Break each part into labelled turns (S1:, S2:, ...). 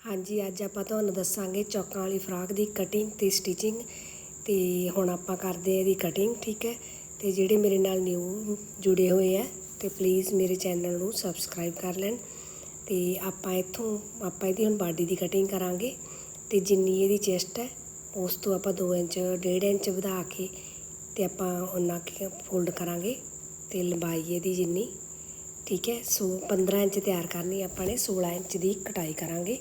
S1: ਹਾਂਜੀ, ਅੱਜ ਆਪਾਂ ਤੁਹਾਨੂੰ ਦੱਸਾਂਗੇ ਚੌਕਾਂ ਵਾਲੀ ਫਰਾਕ ਦੀ ਕਟਿੰਗ ਤੇ ਸਟਿਚਿੰਗ ਤੇ ਹੁਣ ਆਪਾਂ ਕਰਦੇ ਆ ਇਹਦੀ ਕਟਿੰਗ ਠੀਕ ਹੈ? ਤੇ ਜਿਹੜੇ ਮੇਰੇ ਨਾਲ ਨਿਊ ਜੁੜੇ ਹੋਏ ਆ, ਤੇ ਪਲੀਜ਼ ਮੇਰੇ ਚੈਨਲ ਨੂੰ ਸਬਸਕ੍ਰਾਈਬ ਕਰ ਲੈਣ। ਤੇ ਆਪਾਂ ਇੱਥੋਂ, ਆਪਾਂ ਇਹਦੀ ਹੁਣ ਬਾਡੀ ਦੀ ਕਟਿੰਗ ਕਰਾਂਗੇ। ਤੇ ਜਿੰਨੀ ਇਹਦੀ ਚੈਸਟ ਹੈ, ਉਸ ਤੋਂ ਆਪਾਂ 2 ਇੰਚ 1.5 ਇੰਚ ਵਧਾ ਕੇ ਤੇ ਆਪਾਂ ਉਹਨਾਂ ਫੋਲਡ ਕਰਾਂਗੇ ਤੇ ਲੰਬਾਈ ਇਹਦੀ ਜਿੰਨੀ, ਠੀਕ ਹੈ? ਸੋ 15 ਇੰਚ ਤਿਆਰ ਕਰਨੀ ਆਪਾਂ ਨੇ 16 ਇੰਚ ਦੀ ਕਟਾਈ ਕਰਾਂਗੇ।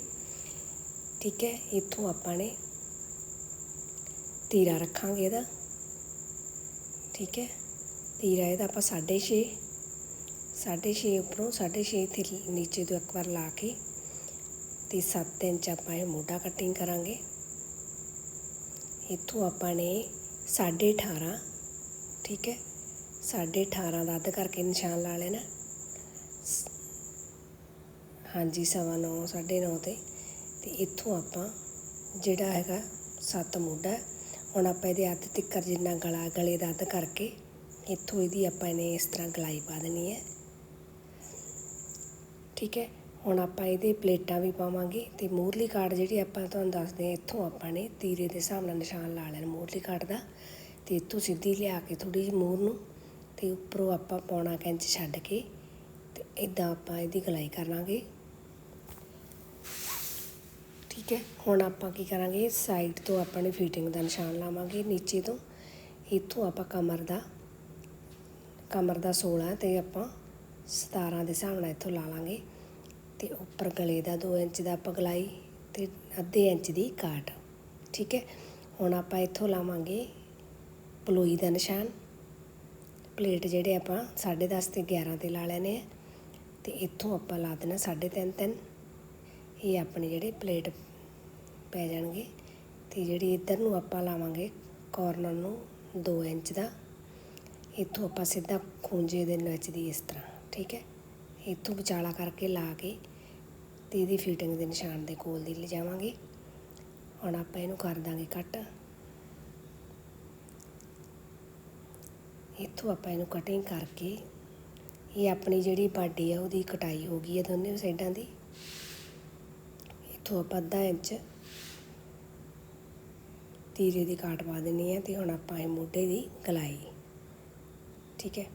S1: ਠੀਕ ਹੈ, ਇੱਥੋਂ ਆਪਾਂ ਨੇ ਤੀਰਾ ਰੱਖਾਂਗੇ ਇਹਦਾ। ਠੀਕ ਹੈ, ਤੀਰਾ ਇਹਦਾ ਆਪਾਂ 6.5 6.5 ਉੱਪਰੋਂ 6.5 ਇੱਥੇ ਨੀਚੇ ਤੋਂ ਇੱਕ ਵਾਰ ਲਾ ਕੇ ਤੇ 7 ਇੰਚ ਆਪਾਂ ਇਹ ਮੋਢਾ ਕਟਿੰਗ ਕਰਾਂਗੇ। ਇੱਥੋਂ ਆਪਾਂ ਨੇ 18.5 ਠੀਕ ਹੈ 18.5 ਦਾ ਅੱਧ ਕਰਕੇ ਨਿਸ਼ਾਨ ਲਾ ਲੈਣਾ। ਹਾਂਜੀ, ਸਵਾ ਨੌ, ਸਾਢੇ ਨੌ ਤੇ। ਅਤੇ ਇੱਥੋਂ ਆਪਾਂ ਜਿਹੜਾ ਹੈਗਾ ਸੱਤ ਮੋਢਾ ਹੁਣ ਆਪਾਂ ਇਹਦੇ ਅੱਧ ਤਿੱਕਰ ਜਿੰਨਾ ਗਲਾ ਗਲੇ ਦਾ ਅੱਧ ਕਰਕੇ ਇੱਥੋਂ ਇਹਦੀ ਆਪਾਂ ਇਹਨੇ ਇਸ ਤਰ੍ਹਾਂ ਗਲਾਈ ਪਾ ਦੇਣੀ ਹੈ। ਠੀਕ ਹੈ, ਹੁਣ ਆਪਾਂ ਇਹਦੇ ਪਲੇਟਾਂ ਵੀ ਪਾਵਾਂਗੇ ਤੇ ਮੂਰਲੀ ਕਾਰਡ ਜਿਹੜੀ ਆਪਾਂ ਤੁਹਾਨੂੰ ਦੱਸਦੇ ਹਾਂ, ਇੱਥੋਂ ਆਪਾਂ ਨੇ ਤੀਰੇ ਦੇ ਹਿਸਾਬ ਨਾਲ ਨਿਸ਼ਾਨ ਲਾ ਲੈਣਾ ਮੂਰਲੀ ਕਾਰਡ ਦਾ ਤੇ ਇੱਥੋਂ ਸਿੱਧੀ ਲਿਆ ਕੇ ਥੋੜੀ ਜਿਹੀ ਮੂਰ ਨੂੰ ਤੇ ਉੱਪਰੋਂ ਆਪਾਂ ਪੌਣਾ ਕੈਂਚ ਛੱਡ ਕੇ ਤੇ ਇਦਾਂ ਆਪਾਂ ਇਹਦੀ ਗਲਾਈ ਕਰਾਂਗੇ ਠੀਕ ਹੈ। ਹੁਣ ਆਪਾਂ ਕੀ ਕਰਾਂਗੇ? ਸਾਈਡ ਤੋਂ ਆਪਾਂ ਨੇ ਫਿਟਿੰਗ ਦਾ ਨਿਸ਼ਾਨ ਲਾਵਾਂਗੇ, ਨੀਚੇ ਤੋਂ। ਇੱਥੋਂ ਆਪਾਂ ਕਮਰ ਦਾ ਕਮਰ ਦਾ 16 ਤੇ ਆਪਾਂ 17 ਦੇ ਹਿਸਾਬ ਨਾਲ ਇੱਥੋਂ ਲਾ ਲਾਂਗੇ। ਤੇ ਉੱਪਰ ਗਲੇ ਦਾ 2 ਇੰਚ ਦਾ ਆਪਾਂ ਗਲਾਈ ਤੇ ਅੱਧੇ ਇੰਚ ਦੀ ਕਾਟ, ਠੀਕ ਹੈ। ਹੁਣ ਆਪਾਂ ਇੱਥੋਂ ਲਾਵਾਂਗੇ ਪਲੋਈ ਦਾ ਨਿਸ਼ਾਨ। ਪਲੇਟ ਜਿਹੜੇ ਆਪਾਂ 10.5 ਤੇ 11 ਤੇ ਲਾ ਲੈਣੇ ਆ। ਤੇ ਇੱਥੋਂ ਆਪਾਂ ਲਾ ਦੇਣਾ 3.5 3 ਇਹ ਆਪਣੇ ਜਿਹੜੇ ਪਲੇਟ ਪੈ ਜਾਣਗੇ ਤੇ ਜਿਹੜੀ ਇੱਧਰ ਨੂੰ ਆਪਾਂ ਲਾਵਾਂਗੇ ਕਾਰਨਰ ਨੂੰ 2 ਇੰਚ ਦਾ, ਇੱਥੋਂ ਆਪਾਂ ਸਿੱਧਾ ਖੂੰਜੇ ਦੇ ਵਿੱਚ ਦੀ ਇਸ ਤਰ੍ਹਾਂ, ਠੀਕ ਹੈ? ਇੱਥੋਂ ਵਿਚਾਲਾ ਕਰਕੇ ਲਾ ਕੇ ਤੇ ਇਹਦੀ ਫਿਟਿੰਗ ਦੇ ਨਿਸ਼ਾਨ ਦੇ ਕੋਲ ਦੀ ਲਿਜਾਵਾਂਗੇ। ਹੁਣ ਆਪਾਂ ਇਹਨੂੰ ਕਰ ਦਾਂਗੇ ਕੱਟ। ਇੱਥੋਂ ਆਪਾਂ ਇਹਨੂੰ ਕਟਿੰਗ ਕਰਕੇ, ਇਹ ਆਪਣੀ ਜਿਹੜੀ ਬਾਡੀ ਆ ਉਹਦੀ ਕਟਾਈ ਹੋ ਗਈ ਹੈ ਦੋਨੇ ਸਾਈਡਾਂ ਦੀ। ਇੱਥੋਂ ਆਪਾਂ ਅੱਧਾ ਇੰਚ ਤੀਰੇ ਦੀ ਕਾਟ ਪਾ ਦੇਣੀ ਹੈ ਤੇ ਹੁਣ ਆਪਾਂ ਇਹ ਮੋਢੇ ਦੀ ਗਲਾਈ ਠੀਕ ਹੈ?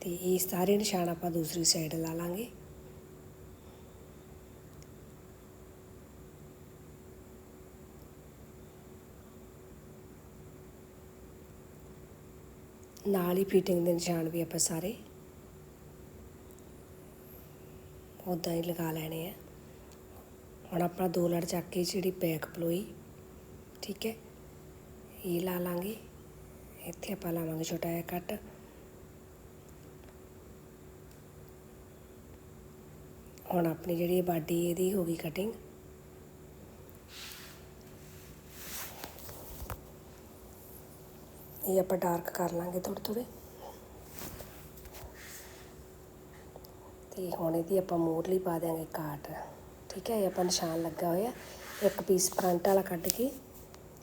S1: ਤੇ ਇਹ ਸਾਰੇ ਨਿਸ਼ਾਨ ਆਪਾਂ ਦੂਸਰੀ ਸਾਈਡ ਲਾ ਲਾਂਗੇ। ਨਾਲ ਹੀ ਫਿਟਿੰਗ ਦੇ ਨਿਸ਼ਾਨ ਵੀ ਆਪਾਂ ਸਾਰੇ। ਉਦਾਂ ਹੀ ਲਗਾ ਲੈਣੇ ਆ। ਹੁਣ ਆਪਾਂ ਦੋ ਲੜ ਚੱਕ ਕੇ ਜਿਹੜੀ ਬੈਕ ਪਲੋਈ, ਠੀਕ ਹੈ? ਇਹ ਲਾ ਲਾਂਗੇ। ਇੱਥੇ ਆਪਾਂ ਲਾਵਾਂਗੇ ਛੋਟਾ ਜਿਹਾ ਕੱਟ। ਹੁਣ ਆਪਣੀ ਜਿਹੜੀ ਬਾਡੀ ਇਹਦੀ ਹੋ ਗਈ ਕਟਿੰਗ ਇਹ ਆਪਾਂ ਡਾਰਕ ਕਰ ਲਾਂਗੇ ਥੋੜੇ ਥੋੜੇ ਤੇ ਹੁਣ ਇਹਦੀ ਆਪਾਂ ਮੋਰਲੀ ਪਾ ਦਿਆਂਗੇ ਕਾਟ ਠੀਕ ਹੈ, ਇਹ ਆਪਾਂ ਨਿਸ਼ਾਨ ਲੱਗਾ ਹੋਇਆ। ਇੱਕ ਪੀਸ ਫਰੰਟ ਵਾਲਾ ਕੱਢ ਕੇ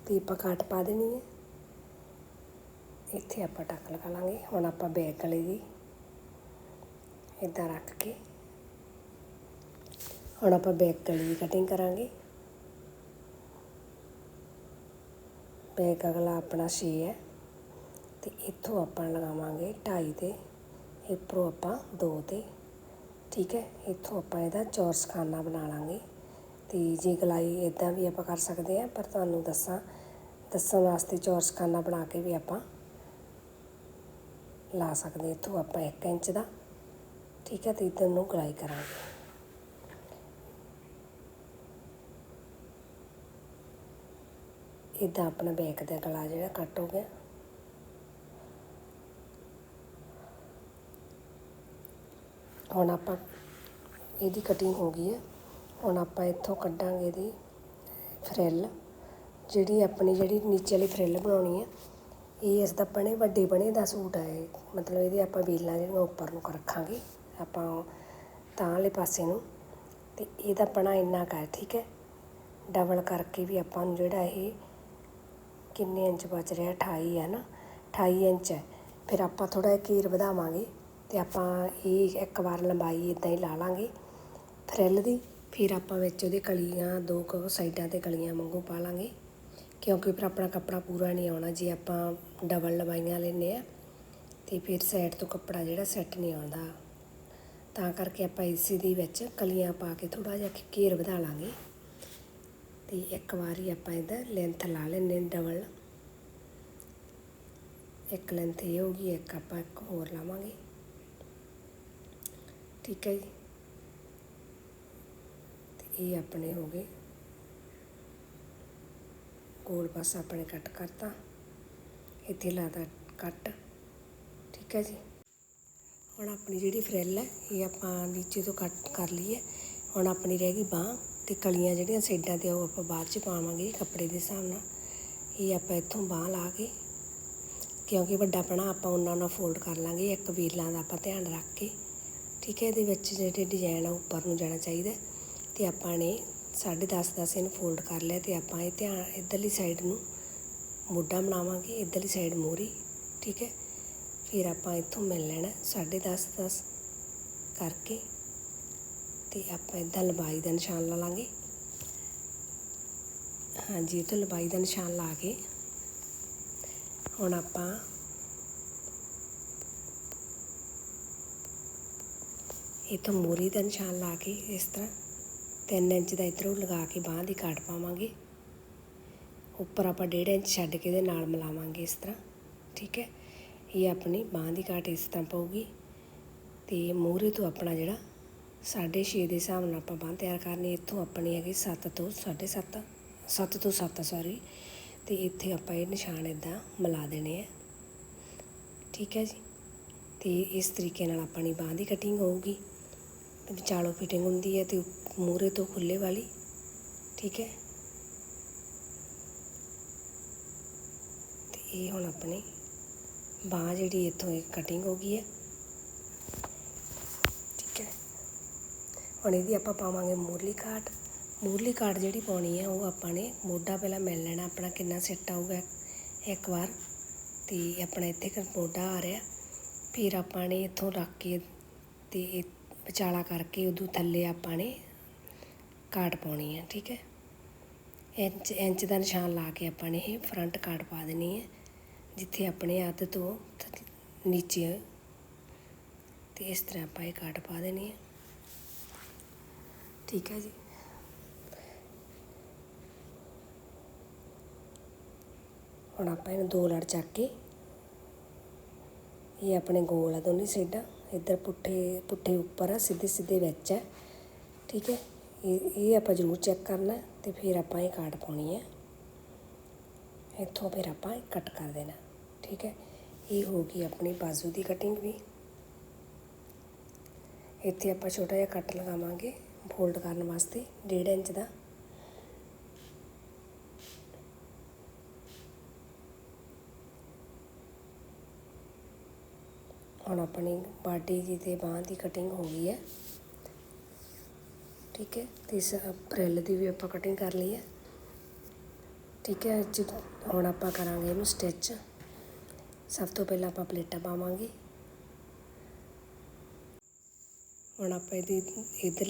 S1: ਤੇ ਆਪਾਂ ਕਾਟ ਪਾ ਦੇਣੀ ਹੈ। ਇੱਥੇ ਆਪਾਂ ਟੱਕ ਲਗਾ ਲਾਂਗੇ। ਹੁਣ ਆਪਾਂ ਬੈਕ ਗਲੇ ਦੀ ਇਦਾਂ ਰੱਖ ਕੇ ਹੁਣ ਆਪਾਂ ਬੈਕ ਗਲੇ ਦੀ ਕਟਿੰਗ ਕਰਾਂਗੇ। ਬੈਕ ਅਗਲਾ ਆਪਣਾ 6 ਹੈ। ਤੇ ਇੱਥੋਂ ਆਪਾਂ ਲਗਾਵਾਂਗੇ 2.5 ਤੇ ਉੱਪਰੋਂ ਆਪਾਂ 2 ਤੇ। ਠੀਕ ਹੈ, ਇੱਥੋਂ ਆਪਾਂ ਇਹਦਾ ਚੌਰਸ ਖਾਨਾ ਬਣਾ ਲਾਂਗੇ। ਅਤੇ ਜੇ ਗਲਾਈ ਇੱਦਾਂ ਵੀ ਆਪਾਂ ਕਰ ਸਕਦੇ ਹਾਂ ਪਰ ਤੁਹਾਨੂੰ ਦੱਸਾਂ, ਦੱਸਣ ਵਾਸਤੇ ਚੌਰਸ ਖਾਨਾ ਬਣਾ ਕੇ ਵੀ ਆਪਾਂ ਲਾ ਸਕਦੇ ਇੱਥੋਂ ਆਪਾਂ 1 ਇੰਚ ਦਾ, ਠੀਕ ਹੈ ਤੇ ਇੱਧਰ ਨੂੰ ਗਲਾਈ ਕਰਾਂਗੇ। ਇਦਾਂ ਆਪਣਾ ਬੈਕ ਦਾ ਗਲਾ ਜਿਹੜਾ ਕੱਟ ਹੋ ਗਿਆ। ਹੁਣ ਆਪਾਂ, ਇਹਦੀ ਕਟਿੰਗ ਹੋ ਗਈ ਹੈ ਹੁਣ ਆਪਾਂ ਇੱਥੋਂ ਕੱਢਾਂਗੇ ਇਹਦੀ ਫਰਿੱਲ, ਜਿਹੜੀ ਆਪਣੀ ਜਿਹੜੀ ਨੀਚੇ ਵਾਲੀ ਫਰਿੱਲ ਬਣਾਉਣੀ ਹੈ ਇਹ ਇਸ ਦਾ ਬਣੇ, ਵੱਡੇ ਬਣੇ ਦਾ ਸੂਟ ਹੈ ਮਤਲਬ ਇਹਦੀ ਆਪਾਂ ਬੀਲਾਂ ਜਿਹੜੀਆਂ ਉੱਪਰ ਨੂੰ ਰੱਖਾਂਗੇ, ਆਪਾਂ ਤਾਂ ਵਾਲੇ ਪਾਸੇ ਨੂੰ। ਤੇ ਇਹਦਾ ਬਣਾ ਇੰਨਾ ਕਰ ਠੀਕ ਹੈ? ਡਬਲ ਕਰਕੇ ਵੀ ਆਪਾਂ ਨੂੰ ਜਿਹੜਾ ਇਹ ਕਿੰਨੇ ਇੰਚ ਬਚ ਰਿਹਾ 28 ਹੈ ਨਾ? 28 ਇੰਚ ਹੈ। ਫਿਰ ਆਪਾਂ ਥੋੜਾ ਜਿਹਾ ਘੇਰ ਵਧਾਵਾਂਗੇ ਤੇ ਆਪਾਂ ਇਹ ਇੱਕ ਵਾਰ ਲੰਬਾਈ ਇਦਾਂ ਹੀ ਲਾ ਲਾਂਗੇ। ਫਰਿੱਲ ਦੀ ਫਿਰ ਆਪਾਂ ਵਿੱਚ ਉਹਦੇ ਕਲੀਆਂ, ਦੋ ਕੁ ਸਾਈਡਾਂ ਤੇ ਕਲੀਆਂ ਵਾਂਗੂ ਪਾ ਲਾਂਗੇ। ਕਿਉਂਕਿ ਫਿਰ ਆਪਣਾ ਕੱਪੜਾ ਪੂਰਾ ਨਹੀਂ ਆਉਣਾ, ਜੇ ਆਪਾਂ ਡਬਲ ਲਵਾਈਆਂ ਲੈਨੇ ਆ, ਤੇ ਫਿਰ ਸਾਈਡ ਤੋਂ ਕੱਪੜਾ ਜਿਹੜਾ ਸੈੱਟ ਨਹੀਂ ਆਉਂਦਾ। ਤਾਂ ਕਰਕੇ ਆਪਾਂ ਇਸੇ ਦੀ ਵਿੱਚ ਕਲੀਆਂ ਪਾ ਕੇ ਥੋੜਾ ਜਿਹਾ ਘੇਰ ਵਧਾ ਲਾਂਗੇ। ਤੇ ਇੱਕ ਵਾਰੀ ਆਪਾਂ ਇਹਦਾ ਲੈਂਥ ਲਾ ਲੈਨੇ ਡਬਲ ਇੱਕ ਲੈਂਥ ਇਹ ਹੋਗੀ ਇੱਕ ਆਪਾਂ ਇੱਕ ਹੋਰ ਲਾਵਾਂਗੇ। ਠੀਕ ਹੈ ਜੀ। ਇਹ ਆਪਣੇ ਹੋ ਗਏ। ਗੋਲ ਪਾਸਾ ਆਪਣੇ ਕੱਟ ਕਰਤਾ। ਇੱਥੇ ਲਾਤਾ ਕੱਟ। ਠੀਕ ਹੈ ਜੀ। ਹੁਣ ਆਪਣੀ ਜਿਹੜੀ ਫਰਿੱਲ ਹੈ, ਇਹ ਆਪਾਂ ਨੀਚੇ ਤੋਂ ਕੱਟ ਕਰ ਲਈ ਹੈ ਹੁਣ ਆਪਣੀ ਰਹਿ ਗਈ ਬਾਹ ਤੇ ਕਲੀਆਂ ਜਿਹੜੀਆਂ ਸੇਡਾਂ ਤੇ ਉਹ ਆਪਾਂ ਬਾਅਦ ਚ ਪਾਵਾਂਗੇ ਕੱਪੜੇ ਦੇ ਹਿਸਾਬ ਨਾਲ। ਇਹ ਆਪਾਂ ਇੱਥੋਂ ਬਾਹ ਲਾ ਕੇ, ਕਿਉਂਕਿ ਵੱਡਾ ਪਣਾ ਆਪਾਂ ਉਹਨਾਂ ਨਾਲ ਫੋਲਡ ਕਰ ਲਾਂਗੇ, ਇੱਕ ਵੀਲਾਂ ਦਾ ਆਪਾਂ ਧਿਆਨ ਰੱਖ ਕੇ। ਠੀਕ ਹੈ, ਇਹਦੇ ਵਿੱਚ ਜਿਹੜੇ ਡਿਜ਼ਾਈਨ ਆ ਉੱਪਰ ਨੂੰ ਜਾਣਾ ਚਾਹੀਦਾ। ਤੇ ਆਪਾਂ ਨੇ 10.5 10 ਇਹਨੂੰ ਫੋਲਡ ਕਰ ਲਿਆ ਤੇ ਆਪਾਂ ਇਹ ਧਿਆਨ ਇਧਰਲੀ ਸਾਈਡ ਨੂੰ ਮੋਢਾ ਬਣਾਵਾਂਗੇ, ਇਧਰਲੀ ਸਾਈਡ ਮੋਰੀ, ਠੀਕ ਹੈ? ਫਿਰ ਆਪਾਂ ਇੱਥੋਂ ਮਿਲ ਲੈਣਾ 10.5 10 ਕਰਕੇ ਤੇ ਆਪਾਂ ਇਦਾਂ ਲੰਬਾਈ ਦਾ ਨਿਸ਼ਾਨ ਲਾ ਲਾਂਗੇ। ਹਾਂਜੀ ਇਹ ਤੋਂ ਲੰਬਾਈ ਦਾ ਨਿਸ਼ਾਨ ਲਾ ਕੇ ਹੁਣ ਆਪਾਂ ਇਥੋਂ ਮੋਰੀ ਦਾ ਨਿਸ਼ਾਨ ਲਾ ਕੇ ਇਸ ਤਰ੍ਹਾਂ 3 ਇੰਚ ਦਾ ਇਧਰੋਂ ਲਗਾ ਕੇ ਬਾਹ ਦੀ ਕਾਟ ਪਾਵਾਂਗੇ। ਉੱਪਰ ਆਪਾਂ 1.5 ਇੰਚ ਛੱਡ ਕੇ ਇਹਦੇ ਨਾਲ ਮਿਲਾਵਾਂਗੇ ਇਸ ਤਰ੍ਹਾਂ, ਠੀਕ ਹੈ? ਇਹ ਆਪਣੀ ਬਾਹ ਦੀ ਕਾਟ ਇਸ ਤਰ੍ਹਾਂ ਪਊਗੀ ਤੇ ਮੋਰੇ ਤੋਂ ਆਪਣਾ ਜਿਹੜਾ 6.5 ਦੇ ਹਿਸਾਬ ਨਾਲ ਆਪਾਂ ਬਾਹ ਤਿਆਰ ਕਰਨੀ ਇੱਥੋਂ ਆਪਣੀ ਹੈਗੀ 7 ਤੋਂ 7.5 7 ਤੋਂ 7 ਸੌਰੀ ਤੇ ਇੱਥੇ ਆਪਾਂ ਇਹ ਨਿਸ਼ਾਨ ਇਦਾਂ ਮਿਲਾ ਦੇਣੇ ਆ ਠੀਕ ਹੈ ਜੀ? ਤੇ ਇਸ ਤਰੀਕੇ ਨਾਲ ਆਪਣੀ ਬਾਹ ਦੀ ਕਟਿੰਗ ਹੋਊਗੀ। ਵਿਚਾਲੋ ਫਿਟਿੰਗ ਹੁੰਦੀ ਹੈ ਤੇ ਮੂਰੇ ਤੋਂ ਖੁੱਲੇ ਵਾਲੀ, ਠੀਕ ਹੈ। ਤੇ ਇਹ ਹੁਣ ਆਪਣੀ ਬਾਹ ਜਿਹੜੀ ਇੱਥੋਂ ਇੱਕ ਕਟਿੰਗ ਹੋ ਗਈ ਹੈ। ਠੀਕ ਹੈ। ਹੁਣ ਇਹਦੀ ਆਪਾਂ ਪਾਵਾਂਗੇ ਮੂਰਲੀ ਕਾਟ। ਮੂਰਲੀ ਕਾਟ ਜਿਹੜੀ ਪਾਉਣੀ ਹੈ ਉਹ ਆਪਾਂ ਨੇ ਮੋਢਾ ਪਹਿਲਾਂ ਮਿਲ ਲੈਣਾ, ਆਪਣਾ ਕਿੰਨਾ ਸਿੱਟ ਆਊਗਾ ਇੱਕ ਵਾਰ। ਤੇ ਆਪਣਾ ਇੱਥੇ ਮੋਢਾ ਆ ਰਿਹਾ। ਫਿਰ ਆਪਾਂ ਨੇ ਇੱਥੋਂ ਰੱਖ ਕੇ ਤੇ ਇਹ ਵਿਚਾਲਾ ਕਰਕੇ ਉਦੋਂ ਥੱਲੇ ਆਪਾਂ ਨੇ ਕਾਟ ਪਾਉਣੀ ਹੈ, ਠੀਕ ਹੈ? ਇੰਚ ਇੰਚ ਦਾ ਨਿਸ਼ਾਨ ਲਾ ਕੇ ਆਪਾਂ ਨੇ ਇਹ ਫਰੰਟ ਕਾਟ ਪਾ ਦੇਣੀ ਹੈ, ਜਿੱਥੇ ਆਪਣੇ ਹੱਥ ਤੋਂ ਥ- ਨੀਚੇ ਤੇ ਇਸ ਤਰ੍ਹਾਂ ਆਪਾਂ ਇਹ ਕਾਟ ਪਾ ਦੇਣੀ ਹੈ। ਠੀਕ ਹੈ ਜੀ? ਹੁਣ ਆਪਾਂ ਇਹਨੂੰ ਦੋ ਲੜ ਚੱਕ ਕੇ ਇਹ ਆਪਣੇ ਗੋਲ ਆ ਦੋਨੇ ਸਾਈਡਾਂ। ਇੱਧਰ ਪੁੱਠੇ ਪੁੱਠੇ ਉੱਪਰ ਆ, ਸਿੱਧੇ ਸਿੱਧੇ ਵਿੱਚ ਹੈ ਠੀਕ ਹੈ? ਇਹ ਇਹ ਆਪਾਂ ਜ਼ਰੂਰ ਚੈੱਕ ਕਰਨਾ ਤੇ ਫਿਰ ਆਪਾਂ ਇਹ ਕਾਟ ਪਾਉਣੀ ਹੈ। ਇੱਥੋਂ ਫਿਰ ਆਪਾਂ ਕੱਟ ਕਰ ਦੇਣਾ। ਠੀਕ ਹੈ? ਇਹ ਹੋ ਗਈ ਆਪਣੀ ਬਾਜ਼ੂ ਦੀ ਕਟਿੰਗ ਵੀ। ਇੱਥੇ ਆਪਾਂ ਛੋਟਾ ਜਿਹਾ ਕੱਟ ਲਗਾਵਾਂਗੇ ਫੋਲਡ ਕਰਨ ਵਾਸਤੇ 1.5 ਇੰਚ ਦਾ। ਹੁਣ ਆਪਣੀ ਬਾਡੀ ਦੀ ਤੇ ਬਾਹ ਦੀ ਕਟਿੰਗ ਹੋ ਗਈ ਹੈ। ਠੀਕ ਹੈ, ਤੇ ਇਸ ਫਰਿੱਲ ਦੀ ਵੀ ਆਪਾਂ ਕਟਿੰਗ ਕਰ ਲਈ ਹੈ। ਠੀਕ ਹੈ, ਅੱਜ ਹੁਣ ਆਪਾਂ ਕਰਾਂਗੇ ਇਹਨੂੰ ਸਟਿਚ ਸਭ ਤੋਂ ਪਹਿਲਾਂ ਆਪਾਂ ਪਲੇਟਾਂ ਪਾਵਾਂਗੇ। ਹੁਣ ਆਪਾਂ ਇਹਦੀ ਇਧਰਲੀ